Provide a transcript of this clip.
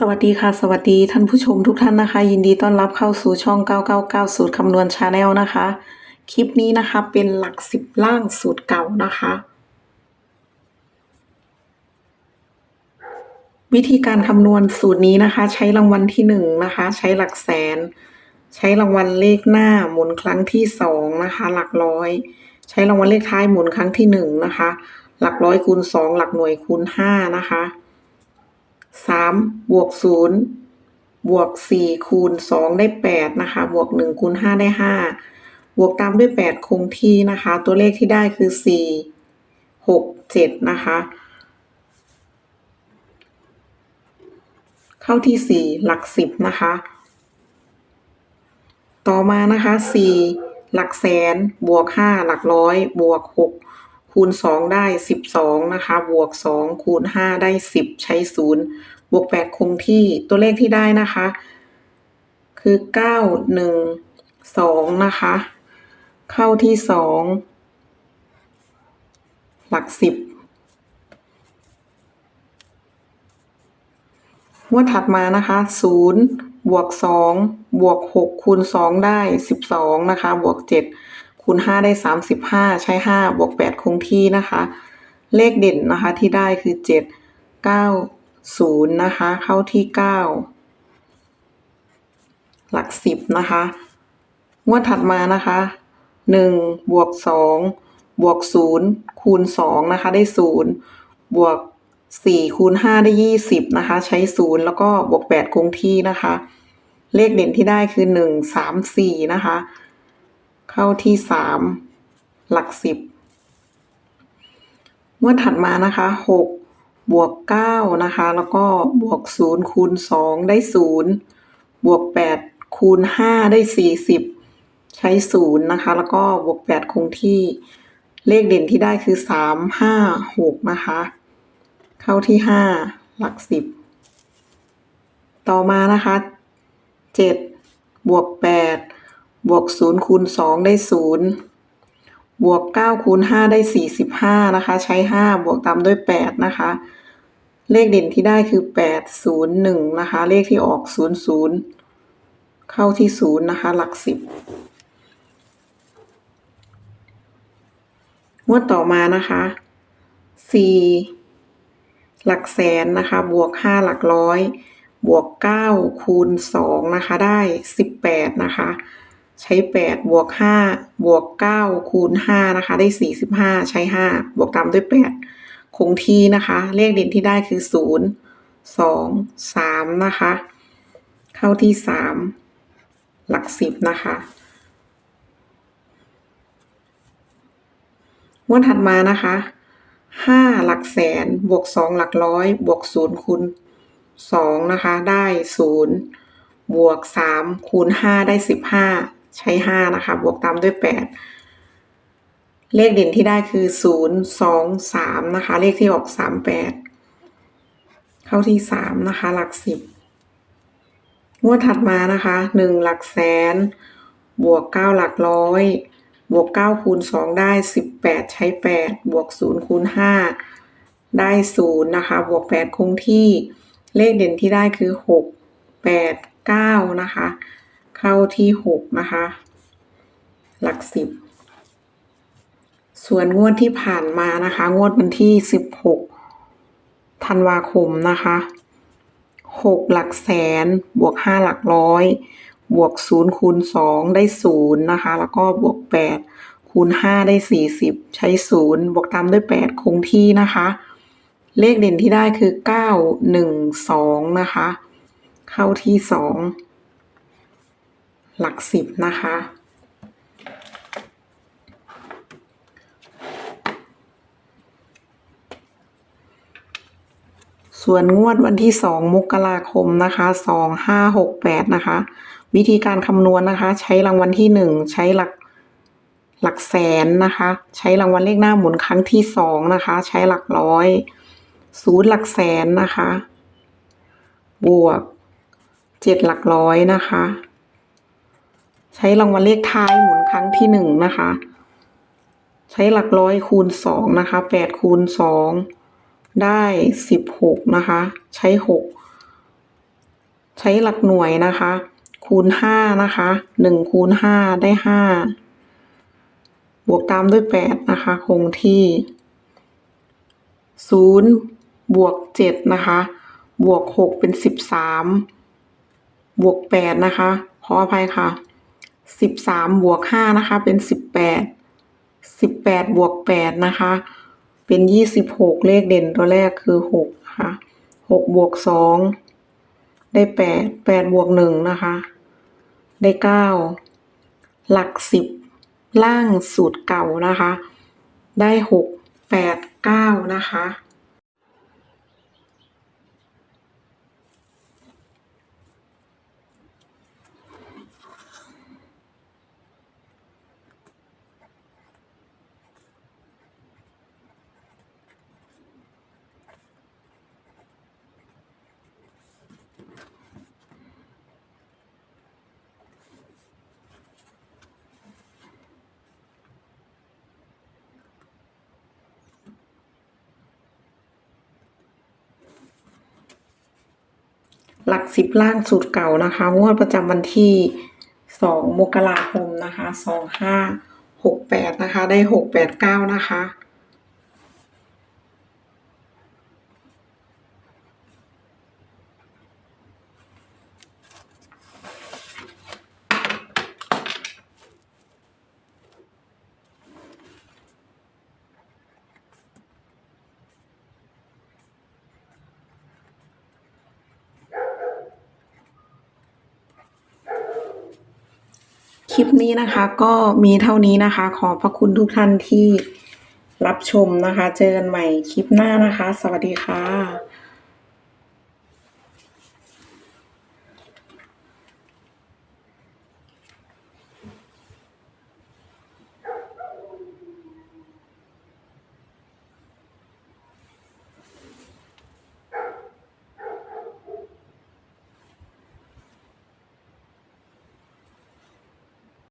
สวัสดีค่ะ สวัสดีท่านผู้ชมทุกท่านนะคะ ยินดีต้อนรับเข้าสู่ช่อง 999 สูตรคำนวณชาแนลนะคะ คลิปนี้นะคะเป็นหลักสิบล่างสูตรเก่านะคะ วิธีการคำนวณสูตรนี้นะคะ ใช้รางวัลที่หนึ่งนะคะ ใช้หลักแสน ใช้รางวัลเลขหน้าหมุนครั้งที่สองนะคะ หลักร้อย ใช้รางวัลเลขท้ายหมุนครั้งที่หนึ่งนะคะ หลักร้อยคูณสองหลักหน่วยคูณห้านะคะ สามบวกศูนย์บวกสี่คูณสองได้แปดนะคะ บวกหนึ่งคูณห้าได้ห้าบวกตามด้วยแปดคงที่นะคะ ตัวเลขที่ได้คือสี่หกเจ็ดนะคะ เข้าที่สี่หลักสิบนะคะ ต่อมานะคะสี่หลักแสน บวกห้าหลักร้อย บวกหก คูณสองได้สิบสองนะคะ บวกสองคูณห้าได้สิบใช้ศูนย์บวกแปดคงที่ ตัวเลขที่ได้นะคะ คือเก้าหนึ่งสองนะคะ เข้าที่สองหลักสิบงวดถัดมานะคะศูนย์บวกสองบวกหกคูณสองได้สิบสองนะคะ บวกเจ็ด คูณห้าได้สามสิบห้าใช้ห้าบวกแปดคงที่นะคะ เลขเด่นนะคะที่ได้คือเจ็ดเก้าศูนย์นะคะ เข้าที่เก้าหลักสิบนะคะ งวดถัดมานะคะหนึ่งบวกสองบวกศูนย์คูณสองนะคะ ได้ศูนย์บวกสี่คูณห้าได้ยี่สิบนะคะ ใช้ศูนย์แล้วก็บวกแปดคงที่นะคะ เลขเด่นที่ได้คือหนึ่งสามสี่นะคะ เข้าที่สามหลักสิบงวดถัดมานะคะหกบวกเก้านะคะ แล้วก็บวกศูนย์คูณสองได้ศูนย์บวกแปดคูณห้าได้สี่สิบใช้ศูนย์นะคะ แล้วก็บวกแปดคงที่เลขเด่นที่ได้คือสามห้าหกนะคะ เข้าที่ห้าหลักสิบต่อมานะคะเจ็ดบวกแปด บวกศูนย์คูณสองได้ศูนย์บวกเก้าคูณห้าได้สี่สิบห้านะคะ ใช้ห้าบวกตามด้วยแปดนะคะ เลขเด่นที่ได้คือแปดศูนย์หนึ่งนะคะ เลขที่ออกศูนย์ศูนย์เข้าที่ศูนย์นะคะ หลักสิบงวดต่อมานะคะสี่หลักแสนนะคะ บวกห้าหลักร้อย บวกเก้าคูณสองนะคะ ได้สิบแปดนะคะ ใช้แปดบวกห้าบวกเก้าคูณห้านะคะ ได้สี่สิบห้าใช้ห้าบวกตามด้วยแปดคงที่นะคะ เลขเด่นที่ได้คือศูนย์สองสามนะคะ เข้าที่สามหลักสิบนะคะงวดถัดมานะคะห้าหลักแสน บวกสองหลักร้อย บวกศูนย์คูณสองนะคะ ได้ศูนย์บวกสามคูณห้าได้สิบห้า ใช้ห้านะคะ บวกตามด้วยแปดเลขเด่นที่ได้คือศูนย์สองสามนะคะ เลขที่ออกสามแปดเข้าที่สามนะคะ หลักสิบงวดถัดมานะคะหนึ่งหลักแสน บวกเก้าหลักร้อย บวกเก้าคูณสองได้สิบแปดใช้แปดบวกศูนย์คูณห้าได้ศูนย์นะคะ บวกแปดคงที่ เลขเด่นที่ได้คือหกแปดเก้านะคะ เข้าที่หกนะคะ หลักสิบ ส่วนงวดที่ผ่านมานะคะ งวดวันที่สิบหกธันวาคมนะคะหกหลักแสน บวกห้าหลักร้อย บวกศูนย์คูณสองได้ศูนย์นะคะ แล้วก็บวกแปดคูณห้าได้สี่สิบใช้ศูนย์บวกตามด้วยแปดคงที่นะคะ เลขเด่นที่ได้คือเก้าหนึ่งสองนะคะ เข้าที่สอง หลักสิบนะคะ ส่วนงวดวันที่สองมกราคมนะคะสองห้าหกแปดนะคะ วิธีการคำนวณนะคะ ใช้รางวัลที่หนึ่งใช้หลักหลักแสนนะคะ ใช้รางวัลเลขหน้าหมุนครั้งที่สองนะคะ ใช้หลักร้อยศูนย์หลักแสนนะคะ บวกเจ็ดหลักร้อยนะคะ ใช้รางวัลเลขท้ายหมุนครั้งที่หนึ่งนะคะ ใช้หลักร้อยคูณสองนะคะแปดคูณสองได้สิบหกนะคะ ใช้หกใช้หลักหน่วยนะคะ คูณห้านะคะหนึ่งคูณห้าได้ห้าบวกตามด้วยแปดนะคะคงที่ศูนย์บวกเจ็ดนะคะ บวกหกเป็นสิบสามบวกแปดนะคะ ขออภัยค่ะ สิบสามบวกห้านะคะ เป็นสิบแปดสิบแปดบวกแปดนะคะ เป็นยี่สิบหกเลขเด่นตัวแรกคือหกค่ะหกบวกสองได้แปดแปดบวกหนึ่งนะคะ ได้เก้าหลักสิบล่างสูตรเก่านะคะ ได้หกแปดเก้านะคะ หลักสิบล่างสูตรเก่านะคะ งวดประจำวันที่สองมกราคมนะคะสองห้าหกแปดนะคะ ได้หกแปดเก้านะคะ ลิปนี้นะคะ ก็มีเท่านี้นะคะ ขอพระคุณทุกท่านที่รับชมนะคะ เจอกันใหม่คลิปหน้านะคะ สวัสดีค่ะ